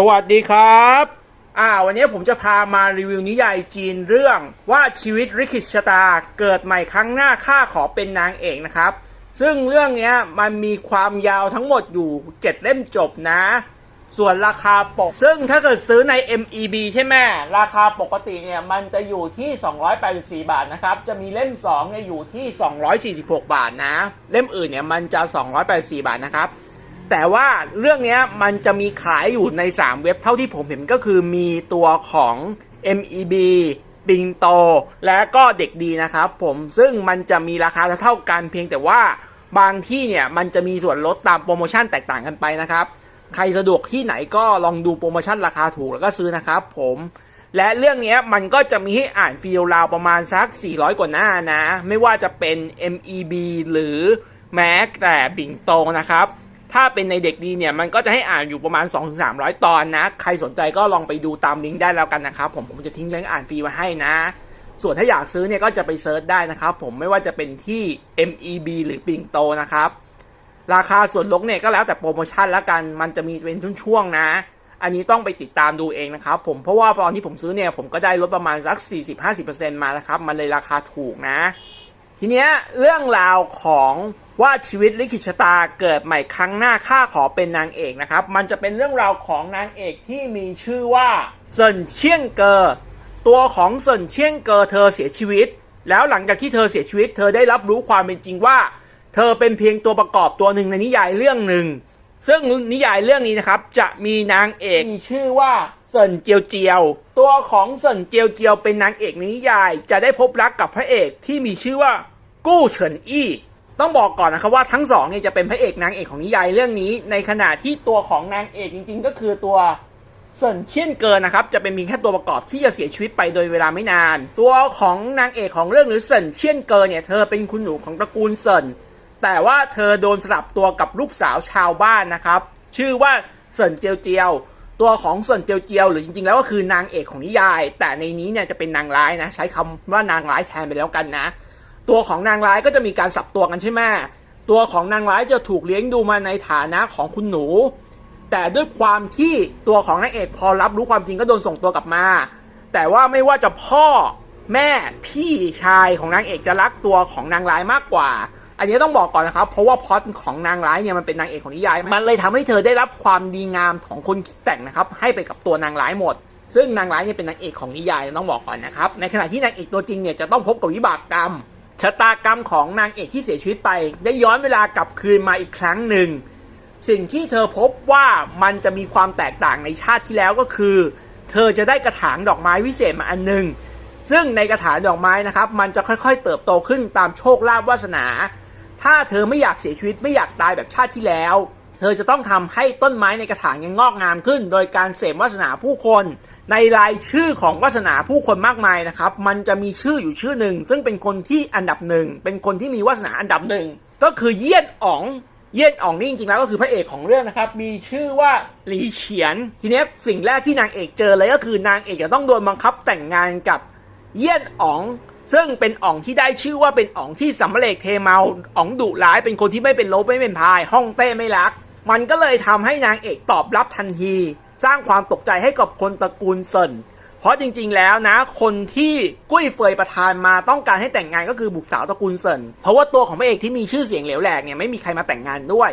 สวัสดีครับ อ่า วันนี้ผมจะพามารีวิวนิยายจีนเรื่องว่าชีวิตริคิชตาเกิดใหม่ครั้งหน้าข้าขอเป็นนางเอกนะครับ ซึ่งเรื่องเนี้ยมันมีความยาวทั้งหมดอยู่เจ็ดเล่มจบนะ ส่วนราคาปก ซึ่งถ้าเกิดซื้อใน MEB ใช่ไหมราคาปกติเนี่ย มันจะอยู่ที่ 284 บาทนะครับ จะมีเล่ม2เนี่ยอยู่ที่ 246 บาทนะ เล่มอื่นเนี่ยมันจะ 284 บาทนะครับ แต่ว่าเรื่องนี้มันจะมีขายอยู่ใน 3 เว็บเท่าที่ผมเห็นก็คือมีตัวของ MEB ปิงโต และก็เด็กดีนะครับผมซึ่งมันจะมีราคาเท่ากันเพียงแต่ว่าบางที่เนี่ยมันจะมีส่วนลดตามโปรโมชั่นแตกต่างกันไปนะครับ ใครสะดวกที่ไหนก็ลองดูโปรโมชั่นราคาถูกแล้วก็ซื้อนะครับผมและเรื่องนี้มันก็จะมีให้อ่านฟรีราวประมาณสัก 400 กว่าหน้านะ ไม่ว่าจะเป็น MEB หรือแม้แต่ปิ่งโตนะครับ ถ้าเป็นในเด็กดีเนี่ยมันก็จะให้อ่านอยู่ประมาณ 2-300 ตอนนะ ใครสนใจก็ลองไปดูตามลิงก์ได้แล้วกันนะครับผมผมจะทิ้งลิงก์อ่านฟรีไว้ให้นะ ส่วนถ้าอยากซื้อเนี่ยก็จะไปเซิร์ชได้นะครับผมไม่ว่าจะเป็นที่ MEB หรือปิงโตนะครับ ราคาส่วนลดเนี่ยก็แล้วแต่โปรโมชั่นแล้วกัน มันจะมีเป็นช่วงๆนะ อันนี้ต้องไปติดตามดูเองนะครับผมเพราะว่าตอนที่ผมซื้อเนี่ยผมก็ได้ลดประมาณสัก40-50%มานะครับมันเลยราคาถูกนะ ทีเนี้ยเรื่องราวของว่าชีวิตลิขิตชะตาเกิดใหม่ครั้งหน้าข้าขอเป็นนางเอกนะครับ มันจะเป็นเรื่องราวของนางเอกที่มีชื่อว่าเซินเชียงเกอตัวของเซินเชียงเกอเธอเสียชีวิต แล้วหลังจากที่เธอเสียชีวิต เธอได้รับรู้ความเป็นจริงว่า เธอเป็นเพียงตัวประกอบตัวหนึ่งในนิยายเรื่องหนึ่งซึ่งนิยายเรื่องนี้นะครับจะมีนางเอกมีชื่อว่า เซินเจียวเจียว ตัวของเซินเจียวเจียวเป็นนางเอกในนิยาย จะได้พบรักกับพระเอกที่มีชื่อว่ากู้เฉินอี้ต้องบอกก่อนนะครับว่าทั้งสองเนี่ยจะเป็นพระเอกนางเอกของนิยายเรื่องนี้ ในขณะที่ตัวของนางเอกจริง ๆ ก็คือตัวเซินเชียนเกินนะครับจะเป็นเพียงแค่ตัวประกอบที่จะเสียชีวิตไปโดยเวลาไม่นาน ตัวของนางเอกของเรื่องหรือเซินเชียนเกินเนี่ยเธอเป็นคุณหนูของตระกูลเซินแต่ว่าเธอโดนสลับตัวกับลูกสาวชาวบ้านนะครับ ชื่อว่าเซินเจียวเจียว ตัวของเซินเจียวเจียวหรือจริงๆ แล้วก็คือนางเอกของนิยาย แต่ในนี้เนี่ยจะเป็นนางร้ายนะ ใช้คำว่านางร้ายแทนไปแล้วกันนะ ตัวของนางร้ายก็จะมีการสับตัวกันใช่ไหมตัวของนางร้ายจะถูกเลี้ยงดูมาในฐานะของคุณหนู แต่ด้วยความที่ตัวของนางเอกพอรับรู้ความจริงก็โดนส่งตัวกลับมา แต่ว่าไม่ว่าจะพ่อแม่พี่ชายของนางเอกจะรักตัวของนางร้ายมากกว่า อันนี้ต้องบอกก่อนนะครับ เพราะว่าพล็อตของนางร้ายเนี่ยมันเป็นนางเอกของนิยาย มันเลยทำให้เธอได้รับความดีงามของคนคิดแต่งนะครับ ให้ไปกับตัวนางร้ายหมด ซึ่งนางร้ายเนี่ยเป็นนางเอกของนิยายต้องบอกก่อนนะครับ ในขณะที่นางเอกตัวจริงเนี่ยจะต้องพบกับวิบากกรรม ชะตากรรมของนางเอกที่เสียชีวิตไป ได้ย้อนเวลากลับคืนมาอีกครั้งหนึ่ง สิ่งที่เธอพบว่ามันจะมีความแตกต่างในชาติที่แล้วก็คือ เธอจะได้กระถางดอกไม้วิเศษมาอันหนึ่งซึ่งในกระถางดอกไม้นะครับ มันจะค่อยๆ เติบโตขึ้นตามโชคลาภวาสนา ถ้าเธอไม่อยากเสียชีวิตไม่อยากตายแบบชาติที่แล้ว เธอจะต้องทำให้ต้นไม้ในกระถางยังงอกงามขึ้น โดยการเสพวาสนาผู้คนในรายชื่อของวาสนาผู้คนมากมายนะครับ มันจะมีชื่ออยู่ชื่อหนึ่ง ซึ่งเป็นคนที่อันดับหนึ่ง เป็นคนที่มีวาสนาอันดับหนึ่ง ก็คือเยี่ยนอ๋อง เยี่ยนอ๋องนี่จริงๆแล้วก็คือพระเอกของเรื่องนะครับ มีชื่อว่าหลีเฉียน ทีนี้สิ่งแรกที่นางเอกเจอเลยก็คือนางเอกจะต้องโดนบังคับแต่งงานกับเยี่ยนอ๋อง ซึ่งเป็นอ๋องที่ได้ชื่อว่าเป็นอ๋องที่สำเร็จเทเมาอ๋องดุร้ายเป็นคนที่ไม่เป็นลบไม่เป็นพาย ห้องเต้ไม่รัก มันก็เลยทำให้นางเอกตอบรับทันที สร้างความตกใจให้กับคนตระกูลเซินเพราะจริงๆ แล้วนะ คนที่กุ้ยเฟยประทานมาต้องการให้แต่งงานก็คือบุตรสาวตระกูลเซินเพราะว่าตัวของพระเอกที่มีชื่อเสียงเหลวแหลกเนี่ยไม่มีใครมาแต่งงานด้วย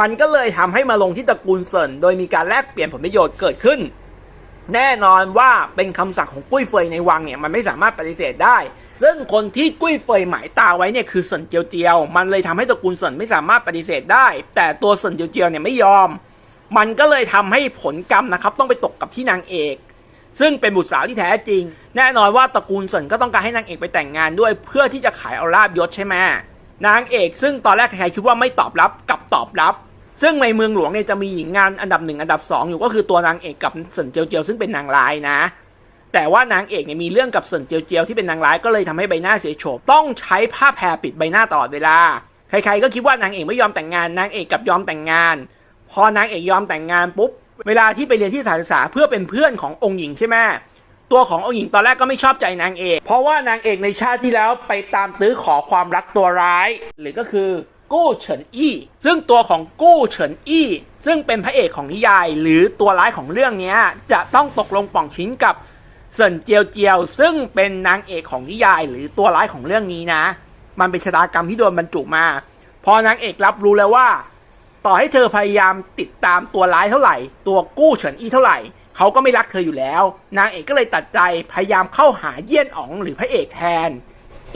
มันก็เลยทำให้มาลงที่ตระกูลเซินโดยมีการแลกเปลี่ยนผลประโยชน์เกิดขึ้น แน่นอนว่าเป็นคำสั่งของกุ้ยเฟยในวังเนี่ยมันไม่สามารถปฏิเสธได้ ซึ่งคนที่กุ้ยเฟยหมายตาไว้เนี่ยคือเซินเจียวเจียว มันเลยทำให้ตระกูลเซินไม่สามารถปฏิเสธได้ แต่ตัวเซินเจียวเจียวเนี่ยไม่ยอม มันก็เลยทำให้ผลกรรมนะครับต้องไปตกกับที่นางเอก ซึ่งเป็นบุตรสาวที่แท้จริง แน่นอนว่าตระกูลเซินก็ต้องการให้นางเอกไปแต่งงานด้วย เพื่อที่จะขายเอาลาบยศใช่ไหมนางเอกซึ่งตอนแรกใครคิดว่าไม่ตอบรับกับตอบรับ ซึ่งในเมืองหลวงเนี่ยจะมีหญิงงานอันดับหนึ่งอันดับสองอยู่ก็คือตัวนางเอกกับเซินเจียวเจียวซึ่งเป็นนางร้ายนะ แต่ว่านางเอกเนี่ยมีเรื่องกับเซินเจียวเจียวที่เป็นนางร้ายก็เลยทำให้ใบหน้าเสียโฉมต้องใช้ผ้าแพรปิดใบหน้าตลอดเวลาใครๆก็คิดว่านางเอกไม่ยอมแต่งงานนางเอกกับยอมแต่งงาน พอนางเอกยอมแต่งงานปุ๊บเวลาที่ไปเรียนที่สถานศึกษาเพื่อเป็นเพื่อนขององค์หญิงใช่ไหมตัวขององค์หญิงตอนแรกก็ไม่ชอบใจนางเอก เพราะว่านางเอกในชาติที่แล้วไปตามตื้อขอความรักตัวร้าย หรือก็คือ กู้เฉินอี้ ซึ่งตัวของกู้เฉินอี้ ซึ่งเป็นพระเอกของนิยาย หรือตัวร้ายของเรื่องนี้จะต้องตกลงป่องชิ้นกับเซินเจียวเจียว ซึ่งเป็นนางเอกของนิยาย หรือตัวร้ายของเรื่องนี้นะ มันเป็นชะตากรรมที่โดนบรรจุมา พอนางเอกรับรู้แล้วว่า ต่อให้เธอพยายามติดตามตัวร้ายเท่าไหร่ ตัวกู้เฉินอี้เท่าไหร่เขาก็ไม่รักเธออยู่แล้ว นางเอกก็เลยตัดใจพยายามเข้าหาเยี่ยนอ๋องหรือพระเอกแทน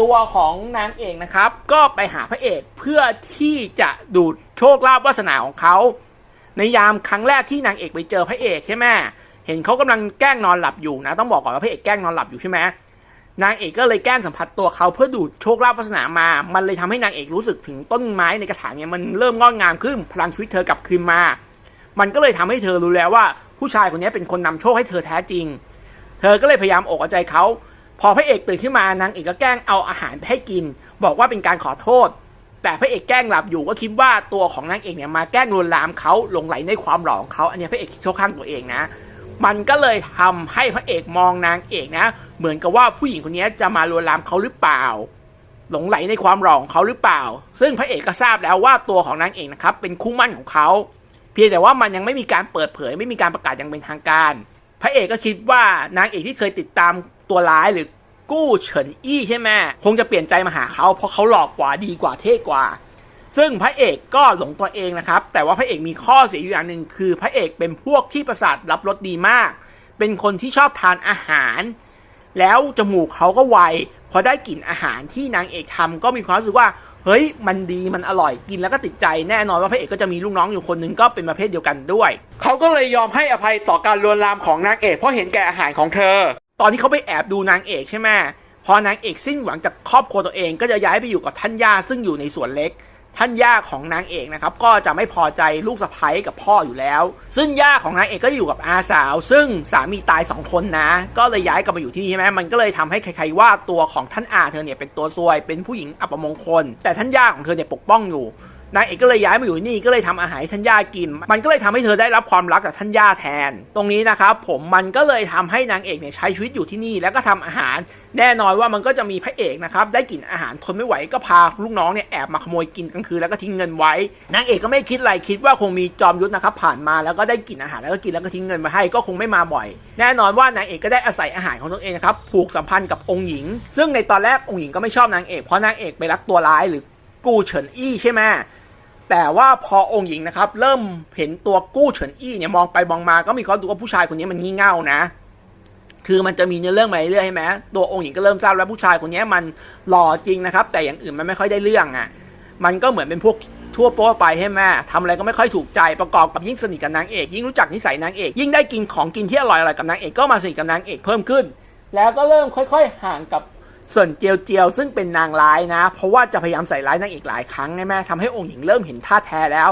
ตัวของนางเอกนะครับ ก็ไปหาพระเอกเพื่อที่จะดูดโชคลาภวาสนาของเขาในยามครั้งแรกที่นางเอกไปเจอพระเอกใช่ไหมเห็นเขากำลังแกล้งนอนหลับอยู่นะ ต้องบอกก่อนว่าพระเอกแกล้งนอนหลับอยู่ใช่ไหมนางเอกก็เลยแกล้งสัมผัสตัวเขาเพื่อดูดโชคลาภวาสนามา มันเลยทำให้นางเอกรู้สึกถึงต้นไม้ในกระถางเนี่ยมันเริ่มงอกงามขึ้นพลังชีวิตเธอกลับคืนมา มันก็เลยทำให้เธอรู้แล้วว่า ผู้ชายคนนี้เป็นคนนำโชคให้เธอแท้จริง เธอก็เลยพยายามอกเอาใจเขา พอพระเอกตื่นขึ้นมานางเอกก็แกล้งเอาอาหารไปให้กิน บอกว่าเป็นการขอโทษ แต่พระเอกแกล้งหลับอยู่ก็คิดว่าตัวของนางเอกเนี่ยมาแกล้งลวนลามเขาหลงไหลในความหลอของเขาอันนี้พระเอกคิดเข้าข้างตัวเองนะ มันก็เลยทำให้พระเอกมองนางเอกนะ เหมือนกับว่าผู้หญิงคนนี้จะมาลวนลามเขาหรือเปล่า หลงไหลในความหลอของเขาหรือเปล่า ซึ่งพระเอกก็ทราบแล้วว่าตัวของนางเอกนะครับเป็นคู่มั่นของเขาเพียงแต่ว่ามันยังไม่มีการเปิดเผย ไม่มีการประกาศอย่างเป็นทางการ พระเอกก็คิดว่านางเอกที่เคยติดตามตัวร้ายหรือกู้เฉินอี้ใช่ไหมคงจะเปลี่ยนใจมาหาเขาเพราะเขาหลอกกว่าดีกว่าเท่กว่า ซึ่งพระเอกก็หลงตัวเองนะครับ แต่ว่าพระเอกมีข้อเสียอยู่อย่างหนึ่งคือ พระเอกเป็นพวกที่ประสาทรับรสดีมาก เป็นคนที่ชอบทานอาหาร แล้วจมูกเขาก็ไวพอได้กลิ่นอาหารที่นางเอกทำก็มีความรู้สึกว่า เฮ้ยมันดีมันอร่อยกินแล้วก็ติดใจแน่นอนว่าพระเอกก็จะมีลูกน้องอยู่คนหนึ่งก็เป็นประเภทเดียวกันด้วย เขาก็เลยยอมให้อภัยต่อการลวนลามของนางเอกเพราะเห็นแก่อาหารของเธอ ตอนที่เขาไปแอบดูนางเอกใช่ไหมพอนางเอกสิ้นหวังจากครอบครัวตัวเองก็จะย้ายไปอยู่กับท่านย่าซึ่งอยู่ในสวนเล็ก ท่านย่าของนางเอกนะครับก็จะไม่พอใจลูกสะใภ้กับพ่ออยู่แล้ว ซึ่งย่าของนางเอกก็อยู่กับอาสาว ซึ่งสามีตายสองคนนะ ก็เลยย้ายกลับมาอยู่ที่นี่ใช่ไหมมันก็เลยทำให้ใครๆว่าตัวของท่านอาเธอเนี่ยเป็นตัวซวยเป็นผู้หญิงอัปมงคล แต่ท่านย่าของเธอเนี่ยปกป้องอยู่ นางเอกก็เลยย้ายมาอยู่นี่ก็เลยทำอาหารให้ท่านย่ากิน มันก็เลยทำให้เธอได้รับความรักจากท่านย่าแทน ตรงนี้นะครับผมมันก็เลยทำให้นางเอกเนี่ยใช้ชีวิตอยู่ที่นี่แล้วก็ทำอาหาร แน่นอนว่ามันก็จะมีพระเอกนะครับได้กลิ่นอาหารทนไม่ไหวก็พาลูกน้องเนี่ยแอบมาขโมยกินกลางคืนแล้วก็ทิ้งเงินไว้นางเอกก็ไม่คิดอะไรคิดว่าคงมีจอมยุทธนะครับผ่านมาแล้วก็ได้กลิ่นอาหารแล้วก็กินแล้วก็ทิ้งเงินมาให้ก็คงไม่มาบ่อย แน่นอนว่านางเอกก็ได้อาศัยอาหารของตนเองนะครับผูกสัมพันธ์กับองค์หญิง ซึ่งในตอนแรกองค์หญิงก็ไม่ชอบนางเอกเพราะนางเอกไปรักตัวร้ายหรือกูเฉินอี้ใช่ไหม แต่ว่าพอองค์หญิงนะครับ เริ่มเห็นตัวกู้เฉินอี้เนี่ยมองไปมองมาก็มีควาดูว่าผู้ชายคนนี้มันงี่เง่านะ คือมันจะมีเนื้อเรื่องมาเรื่อยๆใช่ไหมตัวองค์หญิงก็เริ่มทราบแล้วผู้ชายคนนี้มันหล่อจริงนะครับ แต่อย่างอื่นมันไม่ค่อยได้เรื่องอะ มันก็เหมือนเป็นพวกทั่วโป๊ไปใช่ไหมทำอะไรก็ไม่ค่อยถูกใจประกอบกับยิ่งสนิทกับนางเอก ยิ่งรู้จักนิสัยนางเอก ยิ่งได้กินของกินที่อร่อยๆกับนางเอกก็มาสนิทกับนางเอกเพิ่มขึ้น แล้วก็เริ่มค่อย ๆ ห่างกับ ส่วนเจียวเจียวซึ่งเป็นนางร้ายนะ เพราะว่าจะพยายามใส่ร้ายนางเอกหลายครั้งใช่ไหมทำให้องค์หญิงเริ่มเห็นท่าแท้แล้ว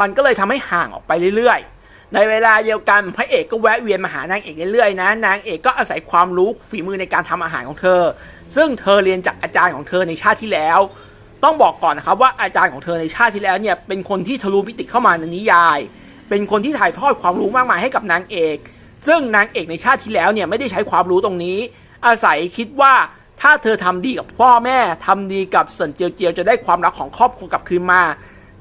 มันก็เลยทำให้ห่างออกไปเรื่อยๆ ในเวลาเดียวกันพระเอกก็แวะเวียนมาหานางเอกเรื่อยๆนะ นางเอกก็อาศัยความรู้ฝีมือในการทำอาหารของเธอ ซึ่งเธอเรียนจากอาจารย์ของเธอในชาติที่แล้ว ต้องบอกก่อนนะครับว่าอาจารย์ของเธอในชาติที่แล้วเนี่ยเป็นคนที่ทะลุมิติเข้ามาในนิยาย เป็นคนที่ถ่ายทอดความรู้มากมายให้กับนางเอก ซึ่งนางเอกในชาติที่แล้วเนี่ยไม่ได้ใช้ความรู้ตรงนี้ อาศัยคิดว่า ถ้าเธอทำดีกับพ่อแม่ทำดีกับเสินเจียวเจียวจะได้ความรักของครอบครัวกลับคืนมา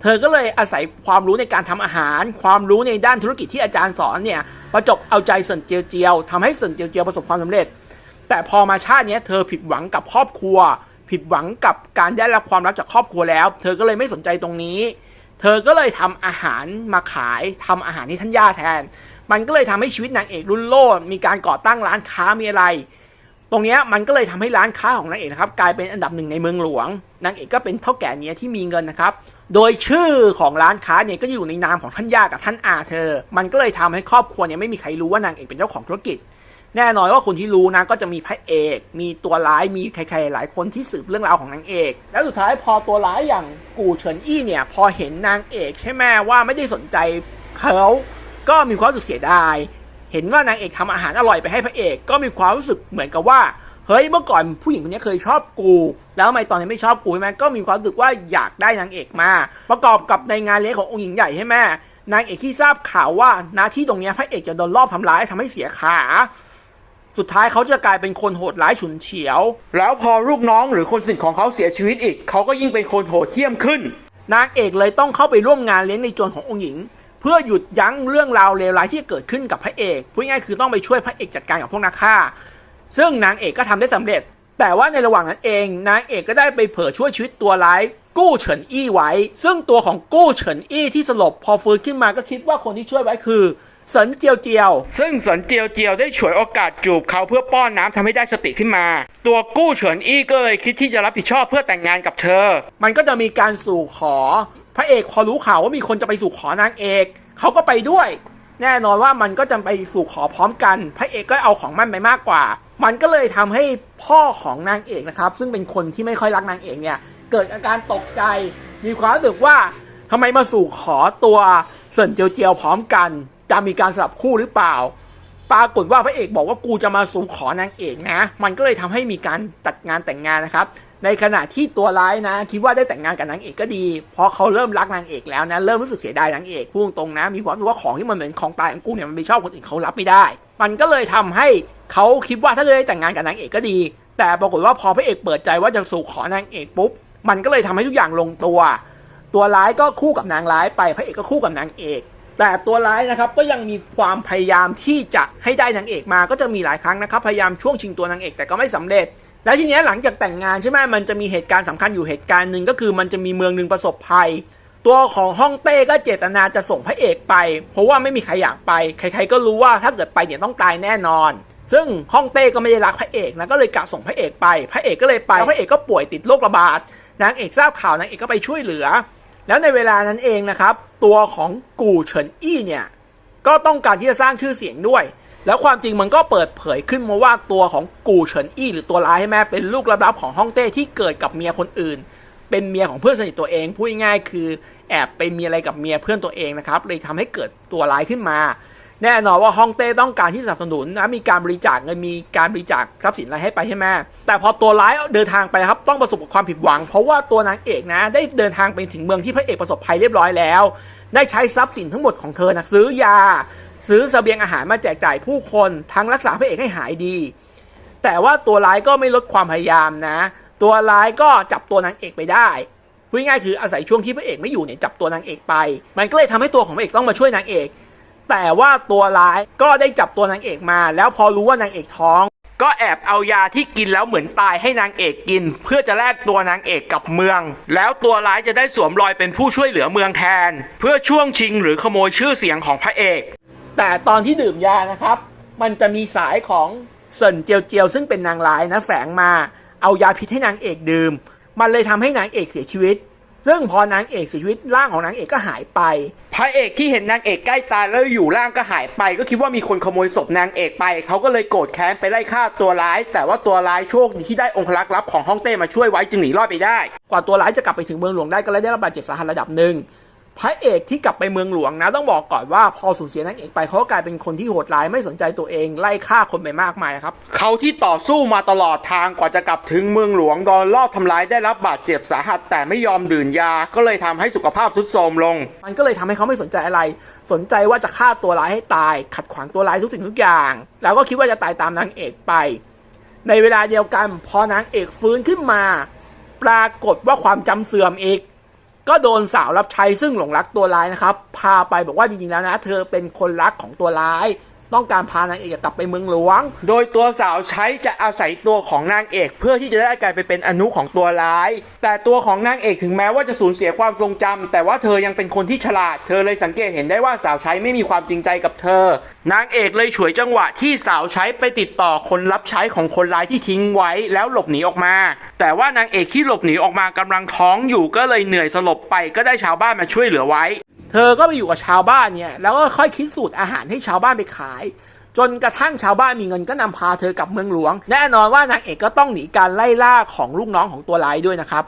เธอก็เลยอาศัยความรู้ในการทำอาหาร ความรู้ในด้านธุรกิจที่อาจารย์สอนเนี่ยประจบเอาใจเสินเจียวเจียวทำให้เสินเจียวเจียวประสบความสำเร็จ แต่พอมาชาตินี้เธอผิดหวังกับครอบครัว ผิดหวังกับการได้รับความรักจากครอบครัวแล้ว เธอก็เลยไม่สนใจตรงนี้ เธอก็เลยทำอาหารมาขายทำอาหารให้ท่านย่าแทน มันก็เลยทำให้ชีวิตนางเอกรุ่นโลดมีการก่อตั้งร้านค้ามีอะไร ตรงนี้มันก็เลยทำให้ร้านค้าของนางเอกนะครับกลายเป็นอันดับหนึ่งในเมืองหลวงนางเอกก็เป็นเท่าแก่เนี้ยที่มีเงินนะครับ โดยชื่อของร้านค้าเนี่ยก็อยู่ในนามของท่านย่ากับท่านอาเธอ มันก็เลยทำให้ครอบครัวเนี่ยไม่มีใครรู้ว่านางเอกเป็นเจ้าของธุรกิจ แน่นอนว่าคนที่รู้นะก็จะมีพระเอก มีตัวร้ายมีใครๆหลายคนที่สืบเรื่องราวของนางเอก แล้วสุดท้ายพอตัวร้ายอย่างกูเฉินอี้เนี่ยพอเห็นนางเอกใช่ไหมว่าไม่ได้สนใจเขาก็มีความรู้สึกเสียดาย เห็นว่านางเอกทำอาหารอร่อยไปให้พระเอก ก็มีความรู้สึกเหมือนกับว่า เฮ้ยเมื่อก่อนผู้หญิงคนนี้เคยชอบกู แล้วทำไมตอนนี้ไม่ชอบกูใช่ไหมก็มีความรู้สึกว่าอยากได้นางเอกมา ประกอบกับในงานเลี้ยงขององค์หญิงใหญ่ใช่ไหมนางเอกที่ทราบข่าวว่าหน้าที่ตรงเนี้ยพระเอกจะโดนลอบทำร้ายทำให้เสียขาสุดท้ายเขาจะกลายเป็นคนโหดร้ายฉุนเฉียว แล้วพอลูกน้องหรือคนสนิทของเขาเสียชีวิตอีก เขาก็ยิ่งเป็นคนโหดเหี้ยมขึ้น นางเอกเลยต้องเข้าไปร่วมงานเลี้ยงในจวนขององค์หญิง เพื่อหยุดยั้งเรื่องราวเลวร้ายที่เกิดขึ้นกับพระเอกพูดง่ายๆคือต้องไปช่วยพระเอกจัดการกับพวกนักฆ่า ซึ่งนางเอกก็ทำได้สำเร็จ แต่ว่าในระหว่างนั้นเองนางเอกก็ได้ไปเผลอช่วยชีวิตตัวร้ายกู้เฉินอี้ไว้ ซึ่งตัวของกู้เฉินอี้ที่สลบพอฟื้นขึ้นมาก็คิดว่าคนที่ช่วยไว้คือเสินเจียวเจียว ซึ่งเสินเจียวเจียวได้ฉวยโอกาสจูบเขาเพื่อป้อนน้ำทำให้ได้สติขึ้นมา ตัวกู้เฉินอี้ก็เลยคิดที่จะรับผิดชอบเพื่อแต่งงานกับเธอ มันก็จะมีการสู่ขอ พระเอกพอรู้ข่าวว่ามีคนจะไปสู่ขอนางเอกเขาก็ไปด้วย แน่นอนว่ามันก็จะไปสู่ขอพร้อมกัน พระเอกก็เอาของมันไปมากกว่า มันก็เลยทำให้พ่อของนางเอกนะครับ ซึ่งเป็นคนที่ไม่ค่อยรักนางเอกเนี่ยเกิดอาการตกใจ มีความรู้สึกว่าทำไมมาสู่ขอตัวเสินเจียวเจียวพร้อมกัน จะมีการสลับคู่หรือเปล่า ปรากฏว่าพระเอกบอกว่ากูจะมาสู่ขอนางเอกนะ มันก็เลยทำให้มีการตัดงานแต่งงานนะครับ ในขณะที่ตัวร้ายนะ คิดว่าได้แต่งงานกับนางเอกก็ดี เพราะเขาเริ่มรักนางเอกแล้วนะ เริ่มรู้สึกเสียดายนางเอกพูดตรงนะ มีความรู้ว่าของที่มันเหมือนของตายของกูเนี่ยมันไปชอบคนอื่นเขารับไม่ได้ มันก็เลยทำให้เขาคิดว่าถ้าได้แต่งงานกับนางเอกก็ดี แต่ปรากฏว่าพอพระเอกเปิดใจว่าจะสู่ขอนางเอกปุ๊บ มันก็เลยทำให้ทุกอย่างลงตัว ตัวร้ายก็คู่กับนางร้ายไป พระเอกก็คู่กับนางเอกแต่ตัวร้ายนะครับก็ยังมีความพยายามที่จะให้ได้นางเอกมาก็จะมีหลายครั้งนะครับ พยายามช่วงชิงตัวนางเอกแต่ก็ไม่สำเร็จ แล้วทีเนี้ยหลังจากแต่งงานใช่ไหมมันจะมีเหตุการณ์สำคัญอยู่เหตุการณ์หนึ่งก็คือมันจะมีเมืองหนึ่งประสบภัย ตัวของฮ่องเต้ก็เจตนาจะส่งพระเอกไป เพราะว่าไม่มีใครอยากไป ใครๆก็รู้ว่าถ้าเกิดไปเนี่ยต้องตายแน่นอน ซึ่งฮ่องเต้ก็ไม่ได้รักพระเอกนะก็เลยกะส่งพระเอกไป พระเอกก็เลยไปแล้วพระเอกก็ป่วยติดโรคระบาดนางเอกทราบข่าวนางเอกก็ไปช่วยเหลือ แล้วในเวลานั้นเองนะครับ ตัวของกู่เฉินอี้เนี่ยก็ต้องการที่จะสร้างชื่อเสียงด้วย แล้วความจริงมันก็เปิดเผยขึ้นมาว่าตัวของกูเฉินอี้หรือตัวร้ายให้แม่เป็นลูกลับๆของฮ่องเต้ที่เกิดกับเมียคนอื่น เป็นเมียของเพื่อนสนิทตัวเองพูดง่ายๆคือแอบไปมีอะไรกับเมียเพื่อนตัวเองนะครับเลยทำให้เกิดตัวร้ายขึ้นมา แน่นอนว่าฮ่องเต้ต้องการที่สนับสนุนนะมีการบริจาคเงินมีการบริจาคทรัพย์สินอะไรให้ไปใช่ไหมแต่พอตัวร้ายเดินทางไปครับต้องประสบกับความผิดหวัง เพราะว่าตัวนางเอกนะ ได้เดินทางไปถึงเมืองที่พระเอกประสบภัยเรียบร้อยแล้ว ได้ใช้ทรัพย์สินทั้งหมดของเธอนะซื้อยา ซื้อเสบียงอาหารมาแจกจ่ายผู้คนทั้งรักษาพระเอกให้หายดี แต่ว่าตัวร้ายก็ไม่ลดความพยายามนะ ตัวร้ายก็จับตัวนางเอกไปได้พูดง่ายคืออาศัยช่วงที่พระเอกไม่อยู่เนี่ยจับตัวนางเอกไป มันก็เลยทำให้ตัวของพระเอกต้องมาช่วยนางเอก แต่ว่าตัวร้ายก็ได้จับตัวนางเอกมา แล้วพอรู้ว่านางเอกท้อง ก็แอบเอายาที่กินแล้วเหมือนตายให้นางเอกกิน เพื่อจะแลกตัวนางเอกกับเมือง แล้วตัวร้ายจะได้สวมรอยเป็นผู้ช่วยเหลือเมืองแทน เพื่อช่วงชิงหรือขโมยชื่อเสียงของพระเอก แต่ตอนที่ดื่มยานะครับ มันจะมีสายของเซินเจียวเจียวซึ่งเป็นนางร้ายนะแฝงมาเอายาพิษให้นางเอกดื่ม มันเลยทำให้นางเอกเสียชีวิต ซึ่งพอนางเอกเสียชีวิตร่างของนางเอกก็หายไป พระเอกที่เห็นนางเอกใกล้ตายแล้วอยู่ร่างก็หายไป ก็คิดว่ามีคนขโมยศพนางเอกไป เขาก็เลยโกรธแค้นไปไล่ฆ่าตัวร้าย แต่ว่าตัวร้ายโชคดีที่ได้องครักษ์ลับของฮ่องเต้มาช่วยไว้จึงหนีรอดไปได้ กว่าตัวร้ายจะกลับไปถึงเมืองหลวงได้ก็เลยได้รับบาดเจ็บสาหัสระดับหนึ่ง พระเอกที่กลับไปเมืองหลวงนะ ต้องบอกก่อนว่าพอสูญเสียนางเอกไปเขาก็กลายเป็นคนที่โหดร้ายไม่สนใจตัวเองไล่ฆ่าคนไปมากมายครับเขาที่ต่อสู้มาตลอดทางกว่าจะกลับถึงเมืองหลวงโดนลอบทำร้ายได้รับบาดเจ็บสาหัส แต่ไม่ยอมดื่มยาก็เลยทำให้สุขภาพทรุดโทรมลง มันก็เลยทำให้เขาไม่สนใจอะไร สนใจว่าจะฆ่าตัวร้ายให้ตาย ขัดขวางตัวร้ายทุกสิ่งทุกอย่าง แล้วก็คิดว่าจะตายตามนางเอกไป ในเวลาเดียวกันพอนางเอกฟื้นขึ้นมา ปรากฏว่าความจำเสื่อมอีก ก็โดนสาวรับใช้ซึ่งหลงรักตัวร้ายนะครับ พาไปบอกว่าจริงๆแล้วนะ เธอเป็นคนรักของตัวร้าย ต้องการพานางเอกกลับไปเมืองหลวง โดยตัวสาวใช้จะอาศัยตัวของนางเอก เพื่อที่จะได้กลายไปเป็นอนุของตัวร้าย แต่ตัวของนางเอกถึงแม้ว่าจะสูญเสียความทรงจำแต่ว่าเธอยังเป็นคนที่ฉลาด เธอเลยสังเกตเห็นได้ว่าสาวใช้ไม่มีความจริงใจกับเธอ นางเอกเลยฉวยจังหวะที่สาวใช้ไปติดต่อคนรับใช้ของคนร้ายที่ทิ้งไว้แล้วหลบหนีออกมา แต่ว่านางเอกที่หลบหนีออกมากำลังท้องอยู่ก็เลยเหนื่อยสลบไปก็ได้ชาวบ้านมาช่วยเหลือไว้ เธอก็ไปอยู่กับชาวบ้านเนี่ย แล้วก็ค่อยคิดสูตรอาหารให้ชาวบ้านไปขาย จนกระทั่งชาวบ้านมีเงินก็นำพาเธอกลับเมืองหลวง แน่นอนว่านางเอกก็ต้องหนีการไล่ล่าของลูกน้องของตัวร้ายด้วยนะครับ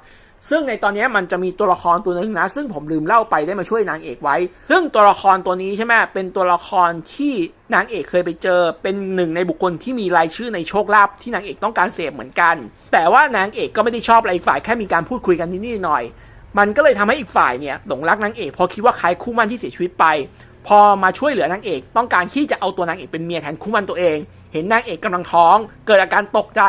ซึ่งในตอนนี้มันจะมีตัวละครตัวหนึงนะ ซึ่งผมลืมเล่าไปได้มาช่วยนางเอกไว้ ซึ่งตัวละครตัวนี้ใช่ไหมเป็นตัวละครที่นางเอกเคยไปเจอ เป็นหนึ่งในบุคคลที่มีรายชื่อในโชคลาภที่นางเอกต้องการเสพเหมือนกัน แต่ว่านางเอกก็ไม่ได้ชอบอะไรฝ่ายแค่มีการพูดคุยกันนิดๆหน่อย มันก็เลยทำให้อีกฝ่ายเนี่ยหลงรักนางเอกพอคิดว่าใครคู่มั่นที่เสียชีวิตไป พอมาช่วยเหลือนางเอก ต้องการที่จะเอาตัวนางเอกเป็นเมียแทนคู่มั่นตัวเอง เห็นนางเอกกำลังท้อง เกิดอาการตกใจ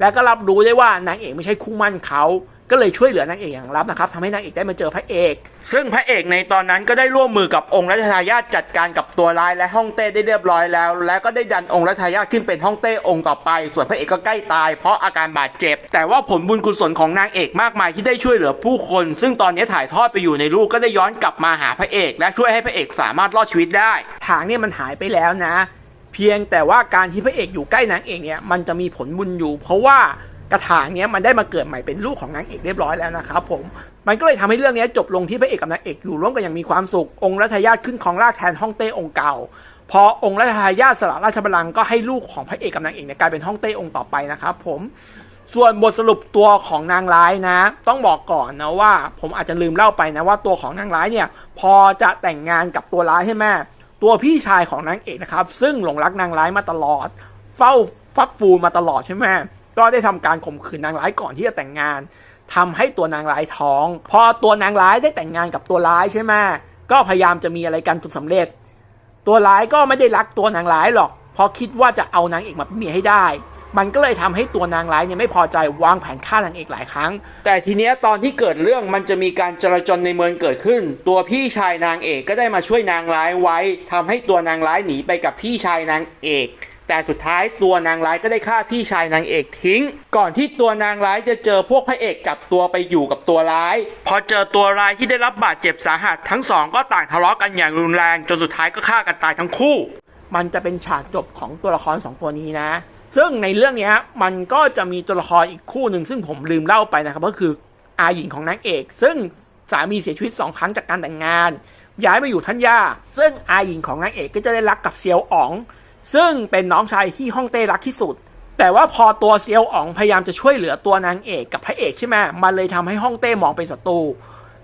แล้วก็รับรู้ได้ว่านางเอกไม่ใช่คู่มั่นเขา ก็เลยช่วยเหลือนางเอกอย่างลับนะครับทำให้นางเอกได้มาเจอพระเอก ซึ่งพระเอกในตอนนั้นก็ได้ร่วมมือกับองค์รัชทายาทจัดการกับตัวร้ายและฮ่องเต้ได้เรียบร้อยแล้ว และก็ได้ดันองค์รัชทายาทขึ้นเป็นฮ่องเต้องค์ต่อไป ส่วนพระเอกก็ใกล้ตาย เพราะอาการบาดเจ็บ แต่ว่าผลบุญกุศลของนางเอกมากมายที่ได้ช่วยเหลือผู้คน ซึ่งตอนนี้ถ่ายทอดไปอยู่ในลูกก็ได้ย้อนกลับมาหาพระเอก และช่วยให้พระเอกสามารถรอดชีวิตได้ทางเนี่ยมันหายไปแล้วนะ เพียงแต่ว่าการที่พระเอกอยู่ใกล้นางเอกเนี่ยมันจะมีผลบุญอยู่ เพราะว่า กระถางเนี้ยมันได้มาเกิดใหม่เป็นลูกของนางเอกเรียบร้อยแล้วนะครับผมมันก็เลยทำให้เรื่องนี้จบลงที่พระเอกกับนางเอกอยู่ร่วมกันอย่างมีความสุข องค์รัชทายาทขึ้นครองราชแทนฮ่องเต้องค์เก่า พอองค์รัชทายาทสละราชบัลลังก์ก็ให้ลูกของพระเอกกับนางเอกเนี่ยกลายเป็นฮ่องเต้องค์ต่อไปนะครับผมส่วนบทสรุปตัวของนางร้ายนะ ต้องบอกก่อนนะว่า ผมอาจจะลืมเล่าไปนะว่าตัวของนางร้ายเนี่ย พอจะแต่งงานกับตัวร้ายใช่ไหมตัวพี่ชายของนางเอกนะครับ ซึ่งหลงรักนางร้ายมาตลอด เฝ้าฟักฟูมาตลอดใช่ไหม ก็ได้ทำการข่มขืนนางร้ายก่อนที่จะแต่งงานทำให้ตัวนางร้ายท้อง พอตัวนางร้ายได้แต่งงานกับตัวร้ายใช่ไหมก็พยายามจะมีอะไรกันจนสำเร็จ ตัวร้ายก็ไม่ได้รักตัวนางร้ายหรอกเพราะคิดว่าจะเอานางเอกมาเป็นเมียให้ได้ มันก็เลยทำให้ตัวนางร้ายเนี่ยไม่พอใจวางแผนฆ่านางเอกหลายครั้ง แต่ทีเนี้ยตอนที่เกิดเรื่องมันจะมีการจราจรในเมืองเกิดขึ้น ตัวพี่ชายนางเอกก็ได้มาช่วยนางร้ายไว้ทำให้ตัวนางร้ายหนีไปกับพี่ชายนางเอก แต่สุดท้ายตัวนางร้ายก็ได้ฆ่าพี่ชายนางเอกทิ้ง ก่อนที่ตัวนางร้ายจะเจอพวกพระเอกจับตัวไปอยู่กับตัวร้าย พอเจอตัวร้ายที่ได้รับบาดเจ็บสาหัสทั้งสองก็ต่างทะเลาะกันอย่างรุนแรง จนสุดท้ายก็ฆ่ากันตายทั้งคู่ มันจะเป็นฉากจบของตัวละครสองตัวนี้นะ ซึ่งในเรื่องนี้มันก็จะมีตัวละครอีกคู่หนึ่งซึ่งผมลืมเล่าไปนะครับก็คืออาหญิงของนางเอก ซึ่งสามีเสียชีวิตสองครั้งจากการแต่งงานย้ายมาอยู่ทัญญาซึ่งอาหญิงของนางเอกก็จะได้รักกับเซียวอ๋อง ซึ่งเป็นน้องชายที่ฮ่องเต้รักที่สุด แต่ว่าพอตัวเซียวอ๋องพยายามจะช่วยเหลือตัวนางเอกกับพระเอกใช่ไหมมันเลยทำให้ฮ่องเต้มองเป็นศัตรู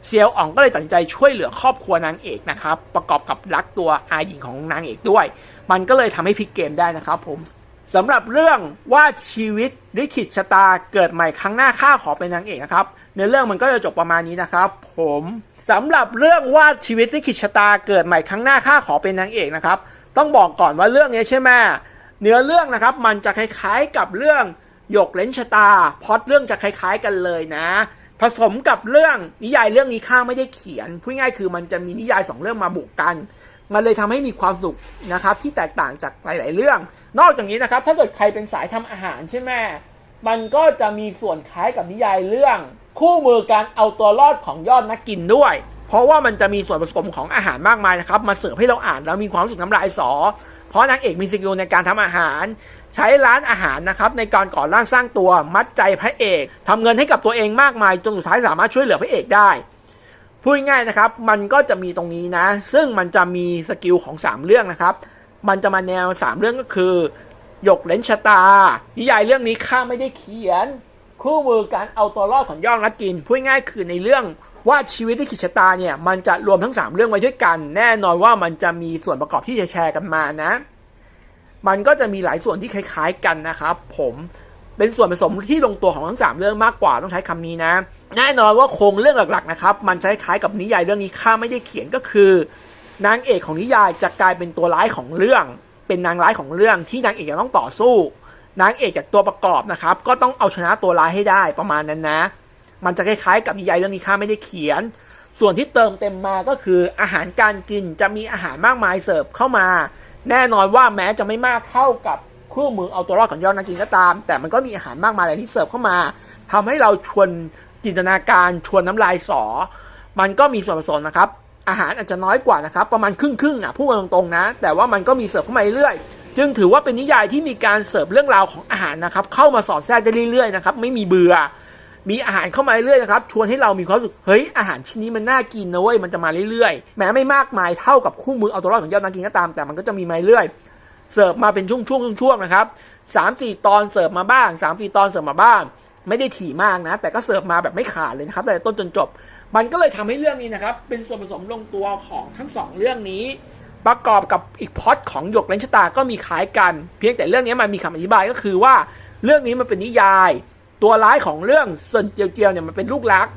เซียวอ๋องก็เลยตัดใจช่วยเหลือครอบครัวนางเอกนะครับ ประกอบกับรักตัวอาหญิงของนางเอกด้วย มันก็เลยทำให้พลิกเกมได้นะครับผมสำหรับเรื่องว่าชีวิตลิขิตชะตาเกิดใหม่ครั้งหน้าข้าขอเป็นนางเอกนะครับในเรื่องมันก็จะจบประมาณนี้นะครับ ผมสำหรับเรื่องว่าชีวิตลิขิตชะตาเกิดใหม่ครั้งหน้าข้าขอเป็นนางเอกนะครับ ต้องบอกก่อนว่าเรื่องนี้ใช่ไหมเนื้อเรื่องนะครับมันจะคล้ายๆกับเรื่องหยกเลนชะตาพอตเรื่องจะคล้าย ๆกันเลยนะ ผสมกับเรื่องนิยายเรื่องนี้ข้าไม่ได้เขียนพูดง่ายคือมันจะมีนิยายสองเรื่องมาบุกกัน มันเลยทำให้มีความสนุกนะครับที่แตกต่างจากหลาย ๆ เรื่อง นอกจากนี้นะครับ ถ้าเกิดใครเป็นสายทำอาหารใช่ไหมมันก็จะมีส่วนคล้ายกับนิยายเรื่อง คู่มือการเอาตัวรอดของยอดนักกินด้วย เพราะว่ามันจะมีส่วนผสมของอาหารมากมายนะครับมาเสิร์ฟให้เราอ่านแล้วมีความรู้สึกน้ำลายสอ เพราะนางเอกมีสกิลในการทำอาหาร ใช้ร้านอาหารนะครับในการก่อร่างสร้างตัวมัดใจพระเอกทำเงินให้กับตัวเองมากมายจนสุดท้ายสามารถช่วยเหลือพระเอกได้พูดง่ายนะครับ มันก็จะมีตรงนี้นะ ซึ่งมันจะมีสกิลของ 3 เรื่องนะครับ มันจะมาแนว 3 เรื่องก็คือ หยกเลนชะตา นิยายเรื่องนี้ข้าไม่ได้เขียน คู่มือการเอาตัวรอดของยอดนักกิน พูดง่ายคือในเรื่อง ว่าชีวิตที่ขิตชะตาเนี่ยมันจะรวมทั้ง 3 เรื่องไว้ด้วยกัน แน่นอนว่ามันจะมีส่วนประกอบที่จะแชร์กันมานะ มันก็จะมีหลายส่วนที่คล้ายๆกันนะครับ ผมเป็นส่วนผสมที่ลงตัวของทั้งสามเรื่องมากกว่าต้องใช้คำนี้นะ แน่นอนว่าโครงเรื่องหลักๆนะครับมันใช้คล้ายกับนิยายเรื่องนี้ข้าไม่ได้เขียนก็คือนางเอกของนิยายจะกลายเป็นตัวร้ายของเรื่อง เป็นนางร้ายของเรื่องที่นางเอกจะต้องต่อสู้ นางเอกจากตัวประกอบนะครับ ก็ต้องเอาชนะตัวร้ายให้ได้ประมาณนั้นนะ มันจะคล้ายๆกับนิยายเรื่องนี้ข้าไม่ได้เขียน ส่วนที่เติมเต็มมาก็คืออาหารการกินจะมีอาหารมากมายเสิร์ฟเข้ามา แน่นอนว่าแม้จะไม่มากเท่ากับคู่มือเอาตัวรอดของยอดนักกินก็ตาม แต่มันก็มีอาหารมากมายเลยที่เสิร์ฟเข้ามาทำให้เราชวนจินตนาการชวนน้ำลายสอ มันก็มีส่วนผสมนะครับ อาหารอาจจะน้อยกว่านะครับ ประมาณครึ่งครึ่งๆอะพูดกันตรงๆนะ แต่ว่ามันก็มีเสิร์ฟเข้ามาเรื่อยๆจึงถือว่าเป็นนิยายที่มีการเสิร์ฟเรื่องราวของอาหารนะครับ เข้ามาสอดแทรกได้เรื่อยๆนะครับ ไม่มีเบื่อ มีอาหารเข้ามาเรื่อยๆนะครับชวนให้เรามีความรู้สึกเฮ้ยอาหารชิ้นนี้มันน่ากินนะเว้ยมันจะมาเรื่อยๆแม้ไม่มากมายเท่ากับคู่มือเอาตัวรอดของยอดนักกินก็ตามแต่มันก็จะมีมาเรื่อยเสิร์ฟมาเป็นช่วงๆช่วงๆนะครับสามสี่ตอนเสิร์ฟมาบ้างสามสี่ตอนเสิร์ฟมาบ้าง ไม่ได้ถี่มากนะ แต่ก็เสิร์ฟมาแบบไม่ขาดเลยนะครับแต่ต้นจนจบ มันก็เลยทำให้เรื่องนี้นะครับ เป็นส่วนผสมลงตัวของทั้งสองเรื่องนี้ ประกอบกับอีกพอตของหยกเลนชะตาก็มีคล้ายกัน เพียงแต่เรื่องนี้มันมีคำอธิบายก็คือว่า เรื่องนี้มันเป็นนิยาย ตัวร้ายของเรื่องเซินเจียวเจียวเนี่ยมันเป็นลูกรัก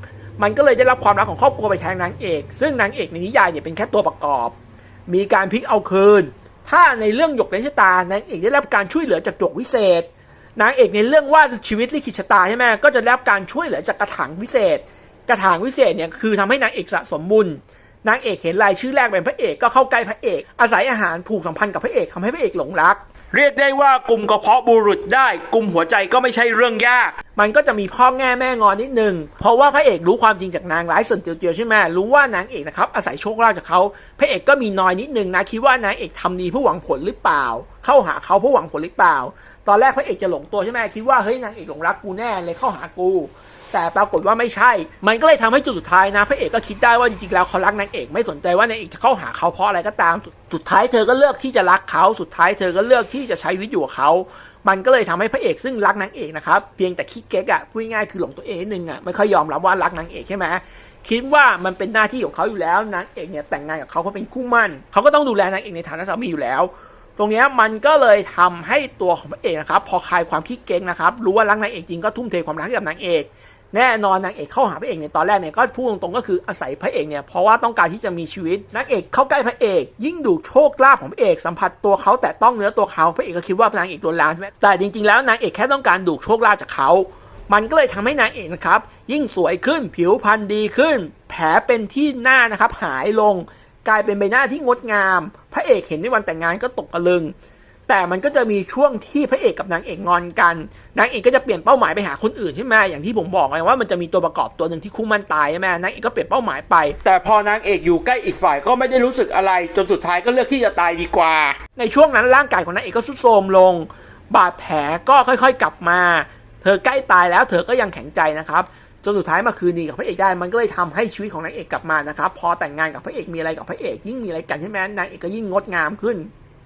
มันก็เลยได้รับความรักของครอบครัวไปแทนนางเอก ซึ่งนางเอกในนิยายเนี่ยเป็นแค่ตัวประกอบ มีการพลิกเอาคืน ถ้าในเรื่องหยกเลนชะตานางเอกได้รับการช่วยเหลือจากจกวิเศษ นางเอกในเรื่องว่าชีวิตลิขิตชะตาใช่ไหมก็จะได้รับการช่วยเหลือจากกระถางวิเศษ กระถางวิเศษเนี่ยคือทำให้นางเอกสะสมบุญนางเอกเห็นรายชื่อแรกเป็นพระเอกก็เข้าใกล้พระเอก อาศัยอาหารผูกสัมพันธ์กับพระเอกทำให้พระเอกหลงรัก เรียกได้ว่ากลุ่มกระเพาะบุรุษได้ กลุ่มหัวใจก็ไม่ใช่เรื่องยาก มันก็จะมีพ่อแง่แม่งอนนิดนึง เพราะว่าพระเอกรู้ความจริงจากนางร้ายส่วนเจียวๆใช่ไหมรู้ว่านางเอกนะครับอาศัยโชคลาภจากเขาพระเอกก็มีน้อยนิดนึงนะคิดว่านางเอกทำดีเพื่อหวังผลหรือเปล่า เข้าหาเขาเพื่อหวังผลหรือเปล่า ตอนแรกพระเอกจะหลงตัวใช่ไหมคิดว่าเฮ้ยนางเอกหลงรักกูแน่เลยเข้าหากู แต่ปรากฏว่าไม่ใช่ มันก็เลยทำให้จุดสุดท้ายนะพระเอกก็คิดได้ว่าจริงๆแล้วเขารักนางเอกไม่สนใจว่านางเอกจะเข้าหาเขาเพราะอะไรก็ตาม สุดท้ายเธอก็เลือกที่จะรักเขาสุดท้ายเธอก็เลือกที่จะใช้ชีวิตอยู่กับเขา มันก็เลยทำให้พระเอกซึ่งรักนางเอกนะครับเพียงแต่คิดเก๊กอะพูดง่ายๆคือหลงตัวเองนิดนึงอะไม่ค่อยยอมรับว่ารักนางเอกใช่ไหมคิดว่ามันเป็นหน้าที่ของเขาอยู่แล้วนางเอกเนี่ยแต่งงานกับเขาเขาเป็นคู่มั่นเขาก็ต้องดูแลนางเอกในฐานะสามีอยู่แล้วตรงนี้มันก็เลยทำให้ตัวของพระเอกนะครับ พอคลายความคิดเก่งนะครับ รู้ว่ารักนางเอกจริงก็ทุ่มเทความรักให้กับนางเอก แน่นอนนางเอกเข้าหาพระเอกในตอนแรกเนี่ยก็พูดตรงๆก็คืออาศัยพระเอกเนี่ยเพราะว่าต้องการที่จะมีชีวิตนางเอกเข้าใกล้พระเอก ยิ่งดูโชคลาภของพระเอกสัมผัสตัวเขาแต่ต้องเนื้อตัวเขาพระเอกก็คิดว่านางเอกโดนลามใช่ไหมแต่จริงๆแล้วนางเอกแค่ต้องการดูโชคลาภจากเขา มันก็เลยทำให้นางเอกนะครับ ยิ่งสวยขึ้นผิวพรรณดีขึ้น แผลเป็นที่หน้านะครับหายลง กลายเป็นใบหน้าที่งดงาม พระเอกเห็นในวันแต่งงานก็ตกตะลึง แต่มันก็จะมีช่วงที่พระเอกกับนางเอกงอนกันนางเอกก็จะเปลี่ยนเป้าหมายไปหาคนอื่นใช่ไหมอย่างที่ผมบอกไงว่ามันจะมีตัวประกอบตัวหนึ่งที่คู่มันตายใช่ไหมนางเอกก็เปลี่ยนเป้าหมายไป แต่พอนางเอกอยู่ใกล้อีกฝ่ายก็ไม่ได้รู้สึกอะไร จนสุดท้ายก็เลือกที่จะตายดีกว่า ในช่วงนั้นร่างกายของนางเอกก็ทรุดโทรมลง บาดแผลก็ค่อยๆกลับมา เธอใกล้ตายแล้ว เธอก็ยังแข็งใจนะครับจนสุดท้ายมาคืนดีกับพระเอกได้ มันก็เลยทำให้ชีวิตของนางเอกกลับมานะครับ พอแต่งงานกับพระเอกมีอะไรกับพระเอกยิ่งมีอะไรกันใช่ไหมนางเอกก็ยิ่งงดงามขึ้น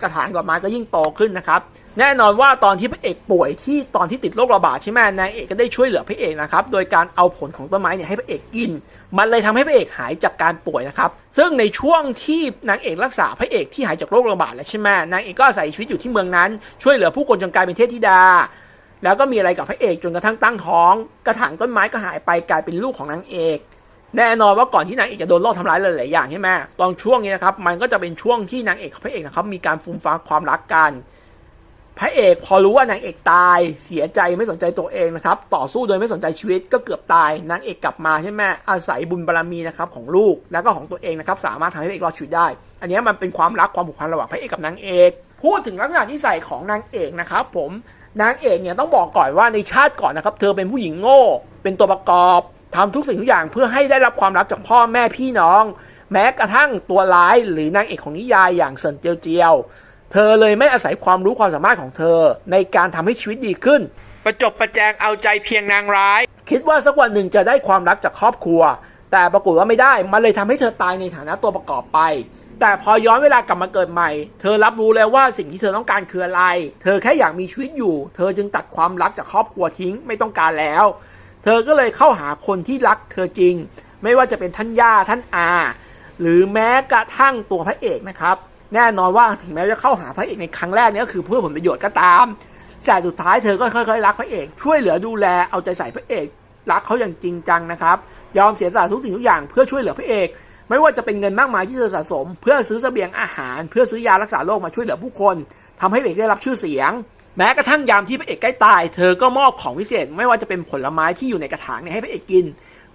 กระถางดอกไม้ก็ยิ่งโตขึ้นนะครับ แน่นอนว่าตอนที่พระเอกป่วยที่ตอนที่ติดโรคระบาดใช่ไหมนางเอกก็ได้ช่วยเหลือพระเอกนะครับ โดยการเอาผลของต้นไม้เนี่ยให้พระเอกกิน มันเลยทำให้พระเอกหายจากการป่วยนะครับ ซึ่งในช่วงที่นางเอกรักษาพระเอกที่หายจากโรคระบาดแล้วใช่ไหมนางเอกก็อาศัยชีวิตอยู่ที่เมืองนั้น ช่วยเหลือผู้คนจนกลายเป็นเทพธิดา แล้วก็มีอะไรกับพระเอกจนกระทั่งตั้งท้อง กระถางต้นไม้ก็หายไปกลายเป็นลูกของนางเอก แน่นอนว่าก่อนที่นางเอกจะโดนโลกทำร้ายหลายๆอย่างใช่ไหมตอนช่วงนี้นะครับ มันก็จะเป็นช่วงที่นางเอกกับพระเอกนะครับมีการฟูมฟ้าความรักกัน พระเอกพอรู้ว่านางเอกตาย เสียใจไม่สนใจตัวเองนะครับ ต่อสู้โดยไม่สนใจชีวิตก็เกือบตาย นางเอกกลับมาใช่ไหมอาศัยบุญบารมีนะครับของลูกแล้วก็ของตัวเองนะครับ สามารถทำให้พระเอกรอดชีวิตได้ อันนี้มันเป็นความรักความผูกพันระหว่างพระเอกกับนางเอก พูดถึงลักษณะนิสัยของนางเอกนะครับ ผมนางเอกเนี่ยต้องบอกก่อนว่าในชาติก่อนนะครับ เธอเป็นผู้หญิงโง่ เป็นตัวประกอบ ทำทุกสิ่งทุกอย่างเพื่อให้ได้รับความรักจากพ่อแม่พี่น้อง แม้กระทั่งตัวร้ายหรือนางเอกของนิยายอย่างเซินเจียวเจียว เธอเลยไม่อาศัยความรู้ความสามารถของเธอ ในการทำให้ชีวิตดีขึ้น ประจบประแจงเอาใจเพียงนางร้าย คิดว่าสักวันหนึ่งจะได้ความรักจากครอบครัว แต่ปรากฏว่าไม่ได้มันเลยทำให้เธอตายในฐานะตัวประกอบไป แต่พอย้อนเวลากลับมาเกิดใหม่ เธอรับรู้แล้วว่าสิ่งที่เธอต้องการคืออะไร เธอแค่อยากมีชีวิตอยู่ เธอจึงตัดความรักจากครอบครัวทิ้งไม่ต้องการแล้ว เธอก็เลยเข้าหาคนที่รักเธอจริง ไม่ว่าจะเป็นท่านย่าท่านอา หรือแม้กระทั่งตัวพระเอกนะครับ แน่นอนว่าถึงแม้จะเข้าหาพระเอกในครั้งแรกนี่ก็คือเพื่อผลประโยชน์ก็ตามแต่สุดท้ายเธอก็ค่อยๆรักพระเอก ช่วยเหลือดูแลเอาใจใส่พระเอกรักเขาอย่างจริงจังนะครับ ยอมเสียสละทุกสิ่งทุกอย่างเพื่อช่วยเหลือพระเอก ไม่ว่าจะเป็นเงินมากมายที่เธอสะสม เพื่อซื้อเสบียงอาหาร เพื่อซื้อยารักษาโรคมาช่วยเหลือผู้คนทำให้เอกได้รับชื่อเสียง แม้กระทั่งยามที่พระเอกใกล้ตาย เธอก็มอบของวิเศษ ไม่ว่าจะเป็นผลไม้ที่อยู่ในกระถางเนี่ยให้พระเอกกิน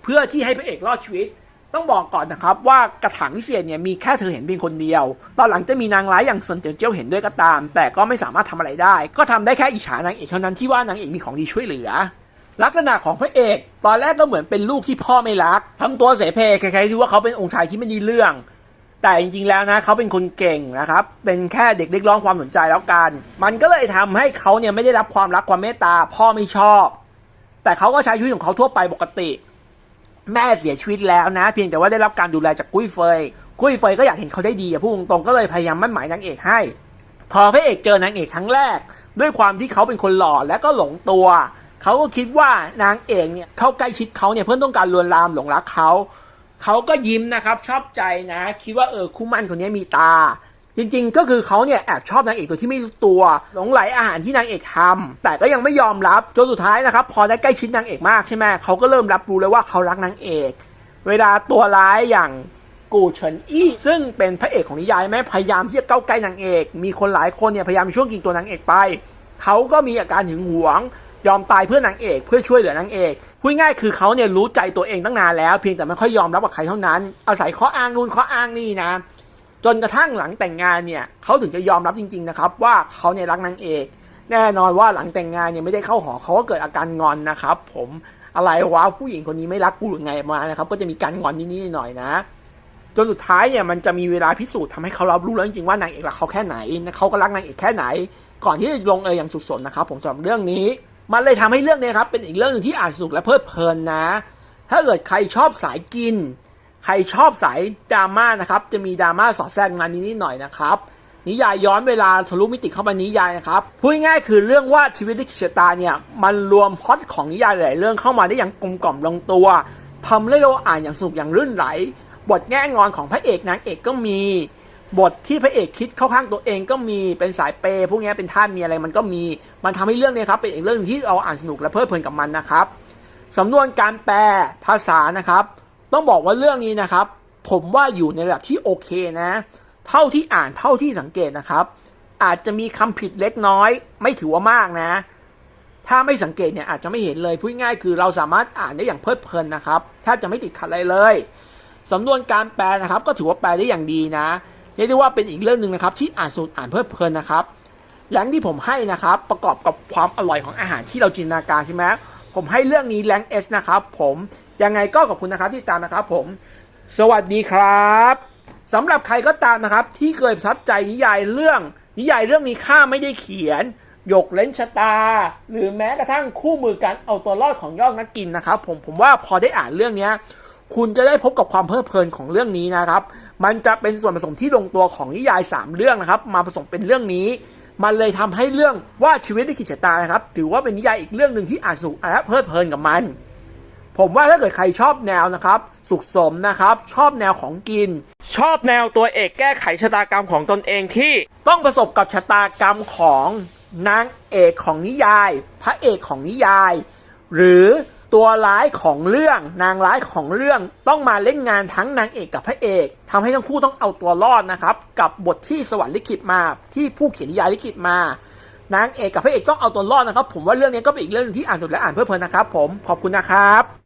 เพื่อที่ให้พระเอกรอดชีวิต ต้องบอกก่อนนะครับว่ากระถางวิเศษเนี่ยมีแค่เธอเห็นเพียงคนเดียว ตอนหลังจะมีนางร้ายอย่างเซินเจียวเจียวเห็นด้วยก็ตาม แต่ก็ไม่สามารถทำอะไรได้ ก็ทำได้แค่อิจฉานางเอกเท่านั้นที่ว่านางเอกมีของดีช่วยเหลือ ลักษณะของพระเอก ตอนแรกก็เหมือนเป็นลูกที่พ่อไม่รักทำตัวเสเพใครๆคิดว่าเขาเป็นองค์ชายที่ไม่ดีเรื่อง แต่จริงๆแล้วนะเขาเป็นคนเก่งนะครับ เป็นแค่เด็กเรียกร้องความสนใจแล้วกัน มันก็เลยทำให้เขาเนี่ยไม่ได้รับความรักความเมตตา พ่อไม่ชอบ แต่เขาก็ใช้ชีวิตของเขาทั่วไปปกติ แม่เสียชีวิตแล้วนะ เพียงแต่ว่าได้รับการดูแลจากกุ้ยเฟย กุ้ยเฟยก็อยากเห็นเขาได้ดีอะพูดตรงๆก็เลยพยายามมั่นหมายนางเอกให้ พอพระเอกเจอนางเอกครั้งแรก ด้วยความที่เขาเป็นคนหล่อและก็หลงตัว เขาก็คิดว่านางเอกเนี่ยเข้าใกล้ชิดเขาเนี่ยเพื่อต้องการลวนลามหลงรักเขา เขาก็ยิ้มนะครับชอบใจนะ คิดว่าเออคู่มั่นคนนี้มีตา จริงๆ ก็คือเขาเนี่ยแอบชอบนางเอกโดยที่ไม่รู้ตัวหลงไหลอาหารที่นางเอกทำแต่ก็ยังไม่ยอมรับจนสุดท้ายนะครับ พอได้ใกล้ชิดนางเอกมากใช่ไหมเขาก็เริ่มรับรู้เลยว่าเขารักนางเอก เวลาตัวร้ายอย่างกูเฉินอี้ซึ่งเป็นพระเอกของนิยายแม้พยายามที่จะเข้าใกล้นางเอก มีคนหลายคนเนี่ยพยายามช่วงกินตัวนางเอกไป เขาก็มีอาการหึงหวง ยอมตายเพื่อนางเอกเพื่อช่วยเหลือนางเอกพูดง่ายคือเขาเนี่ยรู้ใจตัวเองตั้งนานแล้วเพียงแต่ไม่ค่อยยอมรับกับใครเท่านั้น อาศัยข้ออ้างนู่นข้ออ้างนี่นะ จนกระทั่งหลังแต่งงานเนี่ยเขาถึงจะยอมรับจริง ๆ นะครับ ว่าเขาเนี่ยรักนางเอก แน่นอนว่าหลังแต่งงานเนี่ยไม่ได้เข้าหอเขาก็เกิดอาการงอนนะครับ ผมอะไรวะผู้หญิงคนนี้ไม่รักกูหรือไงมานะครับ ก็จะมีการงอนนิดๆหน่อยๆนะจนสุดท้ายเนี่ยมันจะมีเวลาพิสูจน์ทำให้เขารับรู้แล้วจริงๆว่านางเอกรักเขาแค่ไหนเขาก็รักนางเอกแค่ไหน ก่อนที่จะลงเอยอย่างสุดสนนะครับ ผมสำหรับเรื่องนี้ มันเลยทำให้เรื่องเนี้ครับเป็นอีกเรื่องหนึ่งที่อ่านสนุกและเพลิดเพลินนะ ถ้าเกิดใครชอบสายกิน ใครชอบสายดราม่านะครับจะมีดราม่าสอดแทรกมานนิดหน่อยนะครับนิยายย้อนเวลาทะลุมิติเข้ามานิยายนะครับพูดง่ายคือเรื่องว่าชีวิตลิขิตชะตาเนี่ยมันรวมพล็อดของนิยายหลายเรื่องเข้ามาได้อย่างกลมกล่อมลงตัวทำให้เราอ่านอย่างสนุกอย่างรื่นไหล บทแง่งอนของพระเอกนางเอกก็มี บทที่พระเอกคิดเข้าข้างตัวเองก็มีเป็นสายเปย์พวกนี้เป็นท่าสมีอะไรมันก็มี มันทำให้เรื่องนี้ครับเป็นอีกเรื่องที่เราอ่านสนุกและเพลิดเพลินกับมันนะครับสำนวนการแปลภาษานะครับ ต้องบอกว่าเรื่องนี้นะครับ ผมว่าอยู่ในระดับที่โอเคนะ เท่าที่อ่านเท่าที่สังเกตนะครับ อาจจะมีคำผิดเล็กน้อย ไม่ถือว่ามากนะ ถ้าไม่สังเกตเนี่ยอาจจะไม่เห็นเลยพูดง่ายคือเราสามารถอ่านได้อย่างเพลิดเพลินนะครับแทบจะไม่ติดขัดอะไรเลยสำนวนการแปลนะครับ ก็ถือว่าแปลได้อย่างดีนะ รียกได้ว่าเป็นอีกเรื่องหนึ่งนะครับที่อ่านสูตรอ่านเพลิดเพลินนะครับแรงที่ผมให้นะครับประกอบกับความอร่อยของอาหารที่เราจินตนาการใช่ไหมผมให้เรื่องนี้แรงเอสนะครับผมยังไงก็ขอบคุณนะครับที่ตามนะครับ ผม สวัสดีครับสำหรับใครก็ตามนะครับ ที่เคยประทับใจนิยายเรื่อง นิยายเรื่องนี้ข้าไม่ได้เขียนหยกเล้นชะตา หรือแม้กระทั่งคู่มือการเอาตัวรอดของยอดนักกินนะครับ ผมผมว่าพอได้อ่านเรื่องเนี้ย คุณจะได้พบกับความเพลิดเพลินของเรื่องนี้นะครับ มันจะเป็นส่วนผสมที่ลงตัวของนิยาย 3 เรื่องนะครับ มาผสมเป็นเรื่องนี้ มันเลยทำให้เรื่องว่าชีวิตลิขิตชะตานะครับ ถือว่าเป็นนิยายอีกเรื่องหนึ่งที่อ่านสนุกและเพลิดเพลินกับมัน ผมว่าถ้าเกิดใครชอบแนวนะครับ สุขสมนะครับ ชอบแนวของกิน ชอบแนวตัวเอกแก้ไขชะตากรรมของตนเองที่ ต้องประสบกับชะตากรรมของนางเอกของนิยาย พระเอกของนิยาย หรือ ตัวร้ายของเรื่องนางร้ายของเรื่องต้องมาเล่นงานทั้งนางเอกกับพระเอกทำให้ทั้งคู่ต้องเอาตัวรอดนะครับ กับบทที่สวรรค์ลิขิตมา ที่ผู้เขียนนิยายลิขิตมานางเอกกับพระเอกต้องเอาตัวรอดนะครับ ผมว่าเรื่องนี้ก็เป็นอีกเรื่องหนึงที่อ่านจบและอ่านเพื่อเพลินนะครับ ผมขอบคุณนะครับ